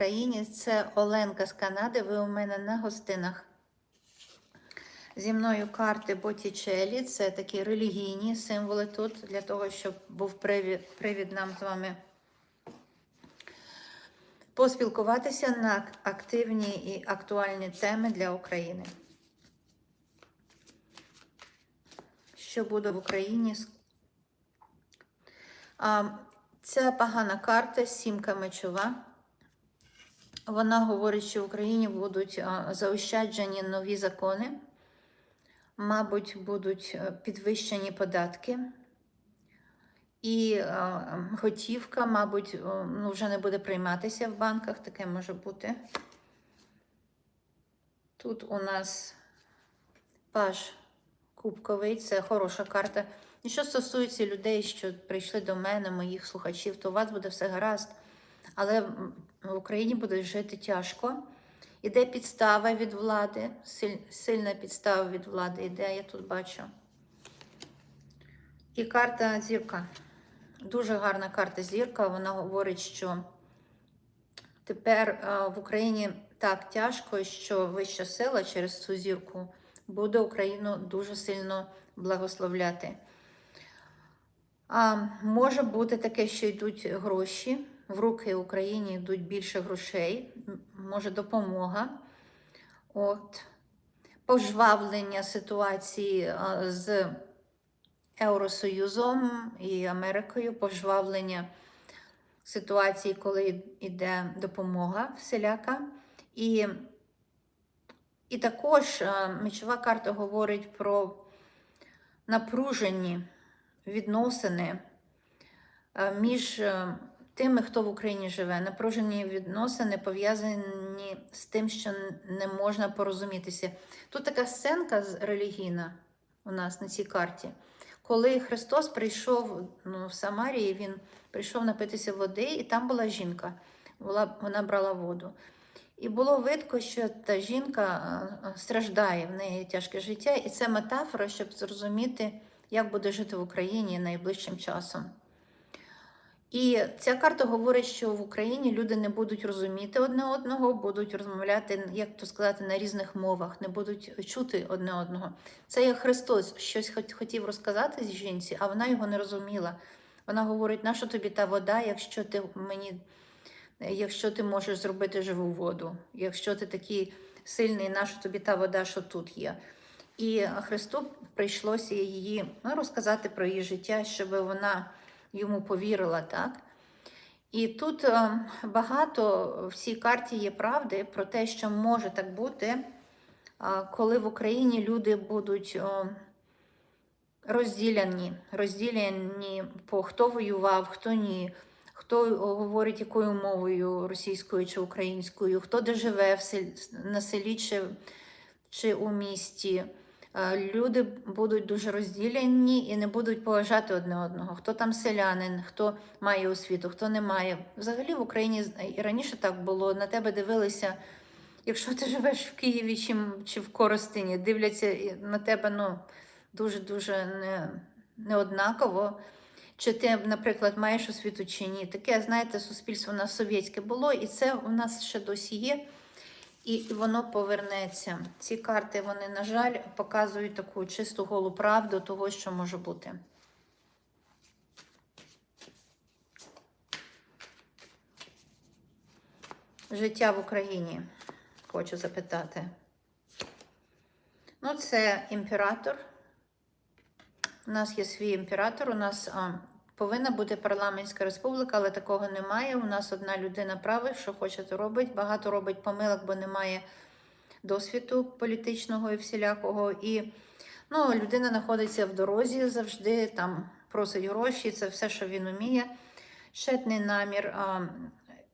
Україні. Це Оленка з Канади. Ви у мене на гостинах. Зі мною карти Боттічелі. Це такі релігійні символи тут, для того, щоб був привід, привід нам з вами поспілкуватися на активні і актуальні теми для України. Що буде в Україні? А, Це погана карта, сімка мечова. Вона говорить, що в Україні будуть заощаджені нові закони, мабуть, будуть е, підвищені податки. І готівка, мабуть, ну, вже не буде прийматися в банках, таке може бути. Тут у нас паж кубковий, це хороша карта. І що стосується людей, що прийшли до мене, моїх слухачів, то у вас буде все гаразд. Але в Україні буде жити тяжко. Іде підстава від влади, сильна підстава від влади іде, я тут бачу. І карта зірка. Дуже гарна карта зірка. Вона говорить, що тепер е, в Україні так тяжко, що вища сила через цю зірку буде Україну дуже сильно благословляти. А, може бути таке, що йдуть гроші. В руки Україні йдуть більше грошей, може допомога. От. Пожвавлення ситуації з Євросоюзом і Америкою, пожвавлення ситуації, коли йде допомога всіляка. І, і також а, мечова карта говорить про напружені відносини е, між е, тими, хто в Україні живе. Напружені відносини пов'язані з тим, що не можна порозумітися. Тут така сценка релігійна у нас на цій карті. Коли Христос прийшов ну, в Самарії, він прийшов напитися води, і там була жінка. Була, вона брала воду. І було видко, що та жінка е, е, страждає, в неї тяжке життя, і це метафора, щоб зрозуміти, як буде жити в Україні найближчим часом. І ця карта говорить, що в Україні люди не будуть розуміти одне одного, будуть розмовляти, як то сказати, на різних мовах, не будуть чути одне одного. Це як Христос щось хотів розказати з жінці, а вона його не розуміла. Вона говорить: нащо тобі та вода, якщо ти мені, якщо ти можеш зробити живу воду, якщо ти такий сильний, нащо тобі та вода, що тут є? І Христу прийшлося її ну, розказати про її життя, щоб вона йому повірила, так? І тут е, багато в цій карті є правди про те, що може так бути, е, коли в Україні люди будуть о, розділяні, розділяні по хто воював, хто ні, хто говорить якою мовою російською чи українською, хто де живе в сел- на селі чи, чи у місті. Е, Люди будуть дуже розділені і не будуть поважати одне одного. Хто там селянин, хто має освіту, хто не має. Взагалі в Україні і раніше так було. На тебе дивилися, якщо ти живеш в Києві чи, чи в Коростині, дивляться на тебе ну, дуже-дуже не, неоднаково. Чи ти, наприклад, маєш освіту чи ні. Таке, знаєте, суспільство у нас совєтське було, і це у нас ще досі є і воно повернеться. Ці карти, вони, на жаль, показують таку чисту голу правду того, що може бути. Життя в Україні, хочу запитати. Ну, це імператор. У нас є свій імператор, у нас а, повинна бути парламентська республіка, але такого немає. У нас одна людина править, що хоче, то робить. Багато робить помилок, бо немає досвіду політичного і всілякого. І ну, людина знаходиться в дорозі завжди, там просить гроші, це все, що він уміє. Щетний намір а,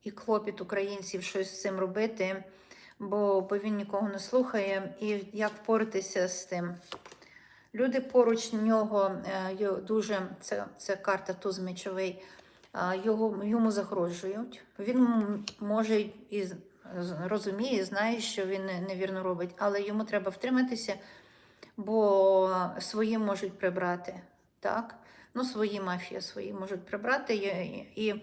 і клопіт українців щось з цим робити, бо, бо він нікого не слухає. І як впоратися з тим? Люди поруч нього е, дуже це, це карта туз мечовий, е, його, йому загрожують. Він може і розуміє, знає, що він невірно робить, але йому треба втриматися, бо свої можуть прибрати. Так? Ну, свої мафії свої можуть прибрати. І,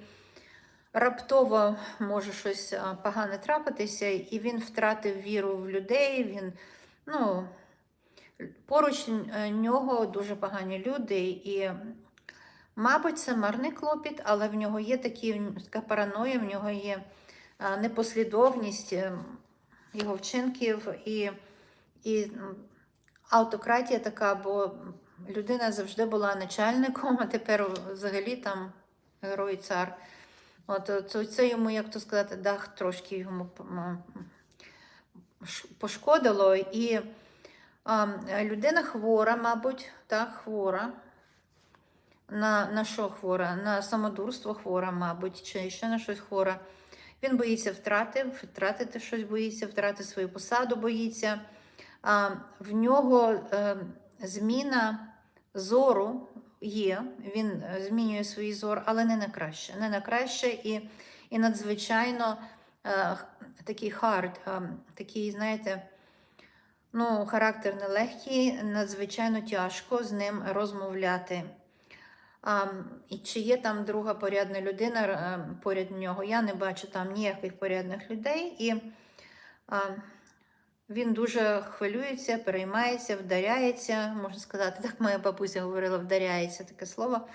раптово може щось погане трапитися, і він втратив віру в людей. Він, ну, поруч е, нього дуже погані люди, і, мабуть, це марний клопіт, але в нього є такі, така параноя, в нього є непослідовність е, його вчинків і, і автократія така, бо людина завжди була начальником, а тепер взагалі там герой цар. От е, це, це йому, як то сказати, дах трошки йому пошкодило. І а, людина хвора, мабуть, так, хвора. На, на що хвора? На самодурство хвора, мабуть, чи ще на щось хвора. Він боїться втрати, втратити щось боїться, втратити свою посаду боїться. А, в нього е, зміна зору є, він е, змінює свій зор, але не на краще. Не на краще і, і надзвичайно е, такий хард, е, такий, знаєте, ну, характер нелегкий, надзвичайно тяжко з ним розмовляти. А, і чи є там друга порядна людина е, поряд нього? Я не бачу там ніяких порядних людей. І а, він дуже хвилюється, переймається, вдаряється, можна сказати, так моя бабуся говорила, вдаряється таке слово.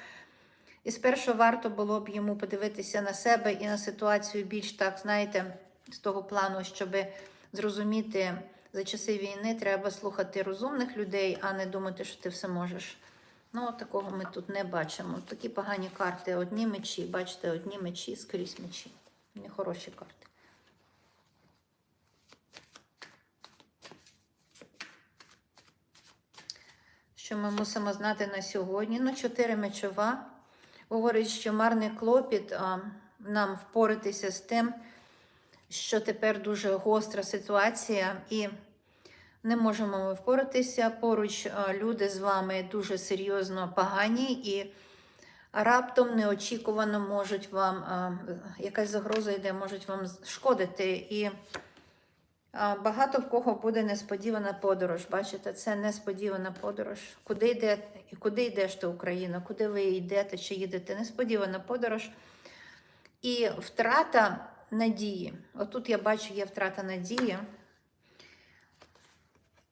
І спершу варто було б йому подивитися на себе і на ситуацію більш так, знаєте, з того плану, щоб зрозуміти, за часи війни треба слухати розумних людей, а не думати, що ти все можеш. Ну, такого ми тут не бачимо. Такі погані карти, одні мечі, бачите, одні мечі, скрізь мечі. Нехороші карти. Що ми мусимо знати на сьогодні? Ну, чотири мечова. Говорить, що марний клопіт а, нам впоратися з тим, що тепер дуже гостра ситуація, і не можемо ми впоратися. Поруч люди з вами дуже серйозно погані, і раптом неочікувано можуть вам, якась загроза йде, можуть вам шкодити. І Багато в кого буде несподівана подорож. Бачите, це несподівана подорож. Куди йде, і куди йдеш ти Україна? Куди ви йдете чи їдете? Несподівана подорож. І втрата надії. Отут я бачу, є втрата надії.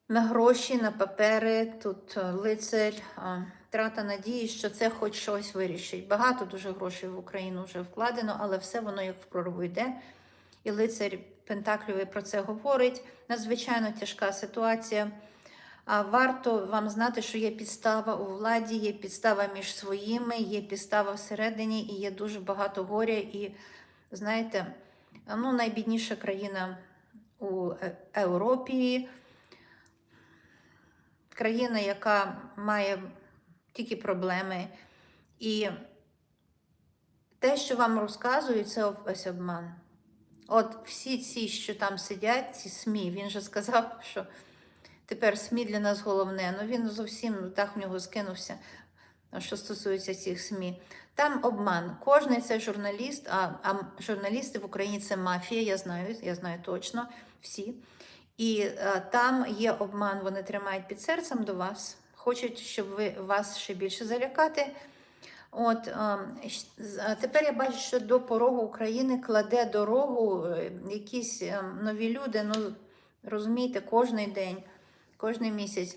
На гроші, на папери, тут е, лицар, втрата надії, що це хоч щось вирішить. Багато дуже грошей в Україну вже вкладено, але все воно як в прорву йде. І лицар Пентакльовий про це говорить. Надзвичайно тяжка ситуація. А варто вам знати, що є підстава у владі, є підстава між своїми, є підстава всередині, і є дуже багато горя. І знаєте, ну, найбідніша країна у Е- Європі, країна, яка має тільки проблеми. І те, що вам розказують, це ось обман. От всі ці, що там сидять, ці СМІ, він же сказав, що тепер СМІ для нас головне. Ну він зовсім так в нього скинувся, що стосується цих СМІ. Там обман. Кожний це журналіст, а, а журналісти в Україні це мафія, я знаю, я знаю точно всі. І е, там є обман, вони тримають під серцем до вас, хочуть, щоб ви вас ще більше залякати. От е, а тепер я бачу, що до порогу України кладе дорогу е, якісь е, нові люди. Ну розумієте, кожний день, кожний місяць.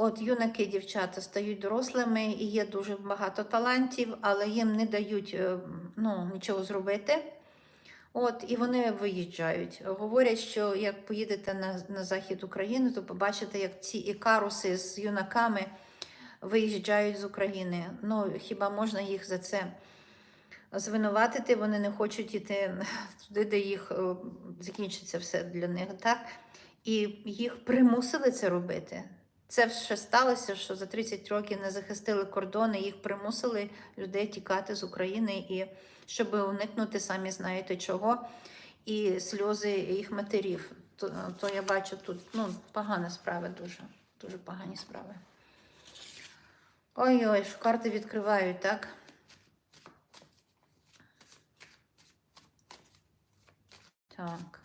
От юнаки, дівчата стають дорослими і є дуже багато талантів, але їм не дають е, ну, нічого зробити. От, і вони виїжджають. Говорять, що як поїдете на, на захід України, то побачите, як ці ікаруси з юнаками виїжджають з України. Ну, хіба можна їх за це звинуватити? Вони не хочуть іти туди, де їх е, закінчиться все для них, так? І їх примусили це робити. Це вже сталося, що за 30 років не захистили кордони, їх примусили людей тікати з України, і щоб уникнути, самі знаєте чого, і сльози їх матерів. То, то я бачу тут ну, погані справи, дуже, дуже погані справи. Ой-ой, що карти відкривають, так? Так.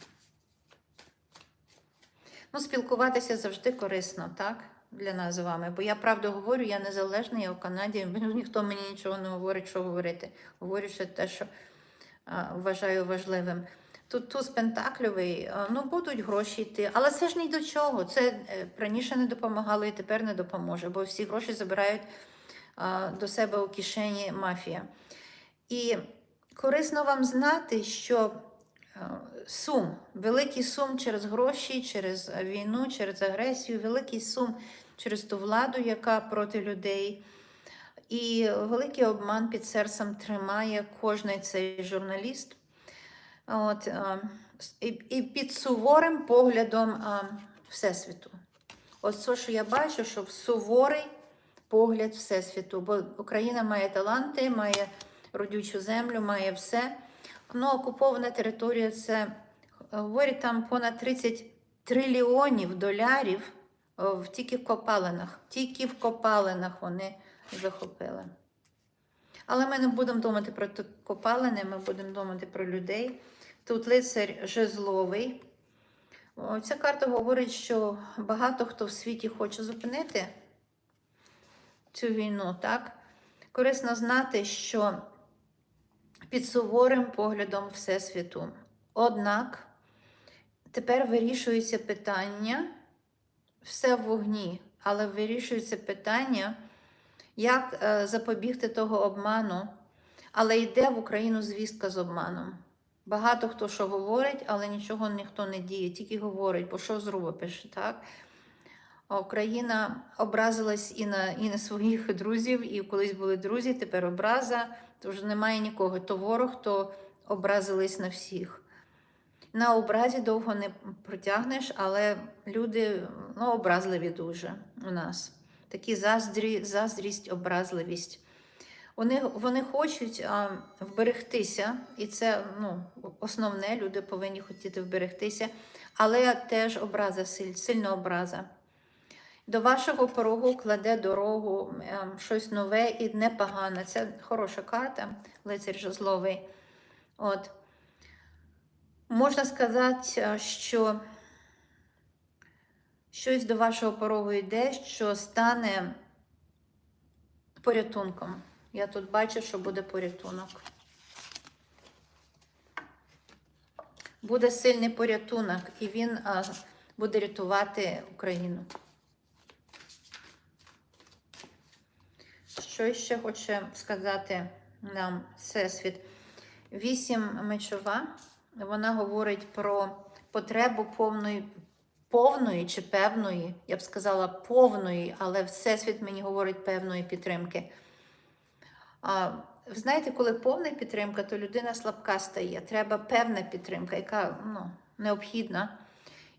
Ну, спілкуватися завжди корисно, так? Для нас з вами. Бо я правду говорю, я незалежна, я в Канаді, ніхто мені нічого не говорить, що говорити. Говорю ще те, що а, вважаю важливим. Тут туз пентакльовий, ну будуть гроші йти, але це ж ні до чого. Це е, раніше не допомагало і тепер не допоможе, бо всі гроші забирають а, до себе у кишені мафія. І корисно вам знати, що сум, великий сум через гроші, через війну, через агресію, великий сум через ту владу, яка проти людей. І великий обман під серцем тримає кожний цей журналіст. От, е, і, під суворим поглядом е, Всесвіту. Ось це, що я бачу, що суворий погляд Всесвіту. Бо Україна має таланти, має родючу землю, має все. Ну, окупована територія це говорять там понад 30 трильйонів долярів о, в тільки в копалинах. Тільки в копалинах вони захопили. Але ми не будемо думати про копалини, ми будемо думати про людей. Тут лицар жезловий. Ця карта говорить, що багато хто в світі хоче зупинити цю війну, так? Корисно знати, що під суворим поглядом Всесвіту. Однак тепер вирішується питання, все в вогні, але вирішується питання, як е, запобігти того обману, але йде в Україну звістка з обманом. Багато хто що говорить, але нічого ніхто не діє, тільки говорить, бо що зробиш, так? Україна образилась і на, і на своїх друзів, і колись були друзі, тепер образа, то вже немає нікого. То ворог, то образились на всіх. На образі довго не протягнеш, але люди ну, образливі дуже у нас. Такі заздрі, заздрість, образливість. Вони, вони хочуть а, вберегтися, і це ну, основне, люди повинні хотіти вберегтися, але теж образа, силь- сильна образа. До вашого порогу кладе дорогу ем, щось нове і непогане. Це хороша карта, лицар жезловий. От. Можна сказати, е, що щось до вашого порогу йде, що стане порятунком. Я тут бачу, що буде порятунок. Буде сильний порятунок, і він а, буде рятувати Україну. Що ще хоче сказати нам Всесвіт? Вісім мечова, вона говорить про потребу повної, повної чи певної, я б сказала, повної, але Всесвіт мені говорить певної підтримки. А, ви знаєте, коли повна підтримка, то людина слабка стає. Треба певна підтримка, яка ну, необхідна.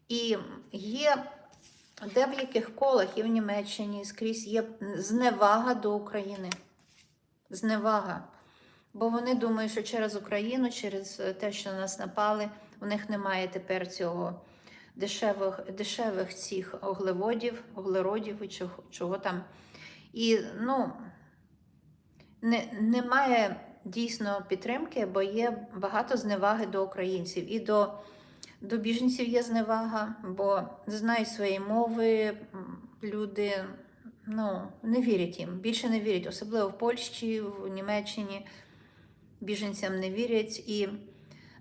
І є в яких колах і в Німеччині і скрізь є зневага до України. Зневага. Бо вони думають, що через Україну, через е, те, що на нас напали, у них немає тепер цього дешевих, дешевих цих углеводів, углеродів і чого, чого там. І ну, не, немає дійсно підтримки, бо є багато зневаги до українців. І до, до біженців є зневага, бо не знають своєї мови, люди ну, не вірять їм, більше не вірять, особливо в Польщі, в Німеччині біженцям не вірять. І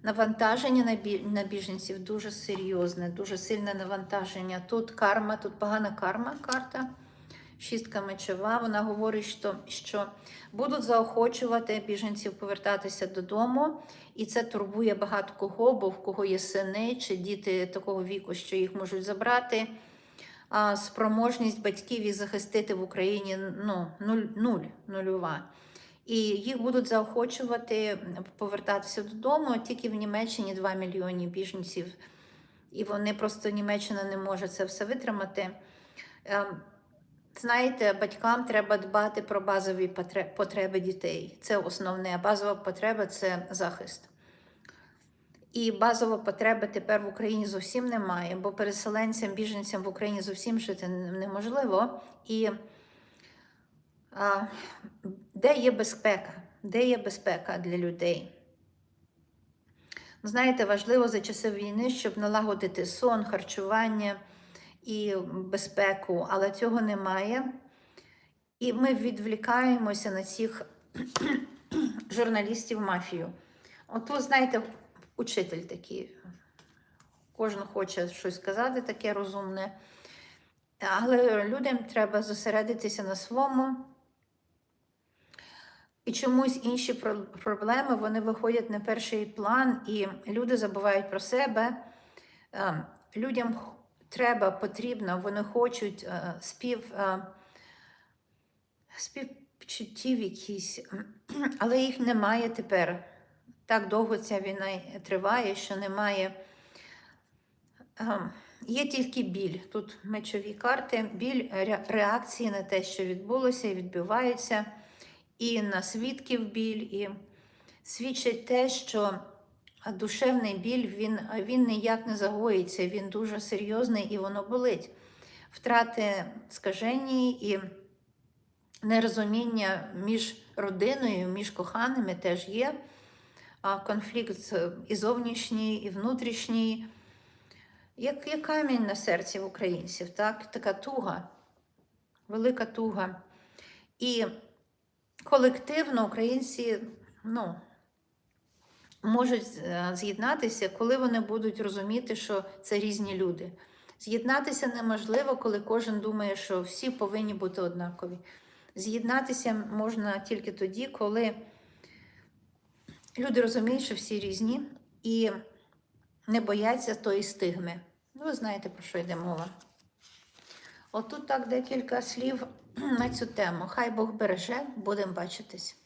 навантаження на, біженців дуже серйозне, дуже сильне навантаження. Тут карма, тут погана карма карта. Шістка мечова, вона говорить, що, що будуть заохочувати біженців повертатися додому, і це турбує багато кого, бо в кого є сини чи діти такого віку, що їх можуть забрати. А спроможність батьків їх захистити в Україні ну, нуль, нуль, нульова. І їх будуть заохочувати повертатися додому. Тільки в Німеччині 2 мільйони біженців, і вони просто Німеччина не може це все витримати. Ем, Знаєте, батькам треба дбати про базові потреби дітей. Це основне. Базова потреба це захист. І базової потреби тепер в Україні зовсім немає, бо переселенцям, біженцям в Україні зовсім жити неможливо. І де є безпека? Де є безпека для людей? Знаєте, важливо за часи війни, щоб налагодити сон, харчування і безпеку, але цього немає. І ми відвлікаємося на цих журналістів мафію. Отут, знаєте, учитель такий. Кожен хоче щось сказати таке розумне. Але людям треба зосередитися на своєму. І чомусь інші проблеми вони виходять на перший план, і люди забувають про себе. Е, Людям треба, потрібно, вони хочуть е, спів, е, співчуттів якісь, але їх немає тепер. Так довго ця війна триває, що немає. Ем, Є тільки біль. Тут мечові карти, біль реакції на те, що відбулося і відбувається, і на свідків біль, і свідчить те, що душевний біль він, він ніяк не загоїться, він дуже серйозний і воно болить. Втрати скажені і нерозуміння між родиною, між коханими теж є. Конфлікт і зовнішній, і внутрішній. Як, як камінь на серці в українців, так? така туга, велика туга. І колективно українці ну, можуть е, з'єднатися, коли вони будуть розуміти, що це різні люди. З'єднатися неможливо, коли кожен думає, що всі повинні бути однакові. З'єднатися можна тільки тоді, коли люди розуміють, що всі різні і не бояться тої стигми. Ну, ви знаєте, про що йде мова. Отут так декілька слів на цю тему. Хай Бог береже, будемо бачитись.